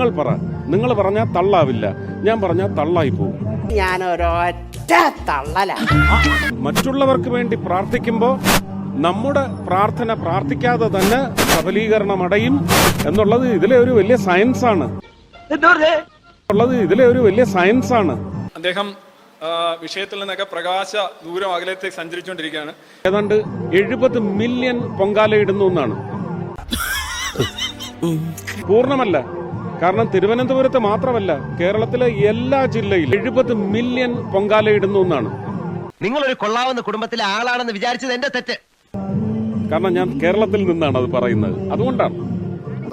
നിങ്ങൾ പറ. നിങ്ങൾ പറഞ്ഞാൽ തള്ളാവില്ല. ഞാൻ പറഞ്ഞാൽ തള്ളായി പോകും ഞാൻ ഒരൊറ്റ തള്ളല. മറ്റുള്ളവർക്ക് വേണ്ടി പ്രാർത്ഥിക്കുമ്പോൾ നമ്മുടെ പ്രാർത്ഥന പ്രാർത്ഥിക്കാതെ തന്നെ സബലീകരണം അടയും എന്നുള്ളത് ഇതിലെ ഒരു വലിയ സയൻസ് ആണ്. ഉള്ളത് ഇതിലെ ഒരു വലിയ സയൻസ് ആണ്. അദ്ദേഹം വിഷയത്തിൽ നിന്നൊക്കെ പ്രകാശ ദൂരം അകലത്തേക്ക് സഞ്ചരിച്ചുകൊണ്ടിരിക്കുകയാണ്. ഏതാണ്ട് എഴുപത് മില്യൺ പൊങ്കാല ഇടുന്നു എന്നാണ്. പൂർണമല്ല. കാരണം തിരുവനന്തപുരത്ത് മാത്രമല്ല കേരളത്തിലെ എല്ലാ ജില്ലയിലും എഴുപത് മില്യൺ പൊങ്കാല ഇടുന്നു എന്നാണ് ഒരു കൊള്ളാവുന്ന കുടുംബത്തിലെ ആളാണെന്ന് വിചാരിച്ചത് എന്റെ തെറ്റ്. കാരണം ഞാൻ കേരളത്തിൽ നിന്നാണ് അത് പറയുന്നത്. അതുകൊണ്ടാണ്.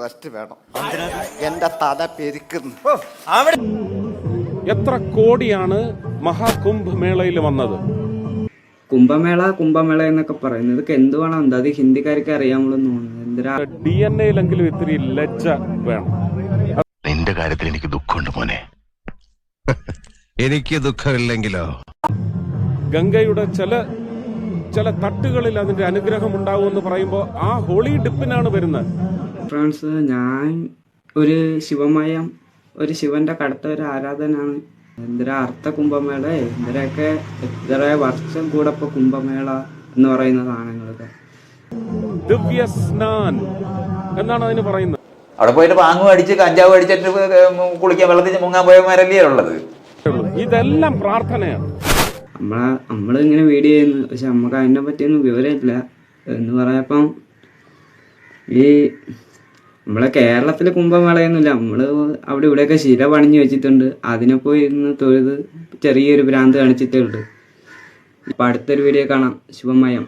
റെസ്റ്റ് വേണം. എന്റെ തല പെരുക്കുന്നു. എത്ര കോടിയാണ് മഹാകുംഭമേളയിൽ വന്നത്? കുംഭമേള കുംഭമേള എന്നൊക്കെ പറയുന്നത് ഇതൊക്കെ വേണം എന്താ അത് ഹിന്ദിക്കാർക്ക് അറിയാമുള്ളൂ എന്തിനാ ഡി എൻ എയിലെങ്കിലും ഇത്തിരി ലജ്ജ വേണം. കാര്യത്തിൽ എനിക്ക് ദുഃഖമുണ്ട് മോനെ. എനിക്ക് ദുഃഖമില്ലെങ്കിലോ? ഗംഗയുടെ ചില ചില തട്ടുകളിൽ അതിന്റെ അനുഗ്രഹം ഉണ്ടാവും എന്ന് പറയുമ്പോൾ ആ ഹോളി ഡിപ്പിനാണ് വരുന്നത്. ഫ്രണ്ട്സ് ഞാൻ ഒരു ശിവമയം ഒരു ശിവന്റെ കടുത്ത ഒരു ആരാധനാണ് എന്തിനാ അർത്ഥ കുംഭമേള എന്തിരൊക്കെ എത്ര വർഷം കൂടെ ഇപ്പൊ കുംഭമേള എന്ന് പറയുന്നതാണ് സാധനങ്ങളൊക്കെ. ദിവ്യ സ്നാൻ എന്നാണ് അതിന് പറയുന്നത്. അവിടെ പോയിട്ട് പാങ്ങും അടിച്ച് കഞ്ചാവ് അടിച്ചിട്ട് കുളിക്കാൻ വെള്ളത്തിൽ മുങ്ങാൻ പോയമാരല്ലേ ഉള്ളത്? ഇതെല്ലാം പ്രാർത്ഥനയാണ്. നമ്മളെ നമ്മളിങ്ങനെ വീഡിയോ ചെയ്യുന്നു പക്ഷെ നമുക്ക് അതിനെ പറ്റിയൊന്നും വിവരമില്ല. എന്ന് പറയപ്പം ഈ നമ്മളെ കേരളത്തിൽ കുംഭമേളയൊന്നുമില്ല. നമ്മൾ അവിടെ ഇവിടെയൊക്കെ ശില പണിഞ്ഞു വെച്ചിട്ടുണ്ട്. അതിനെ പോയി ഇരുന്ന് തൊഴുത് ചെറിയൊരു ഭ്രാന്ത് കാണിച്ചിട്ടേ ഉള്ളൂ. അപ്പം അടുത്തൊരു വീഡിയോ കാണാം. ശുഭമയം.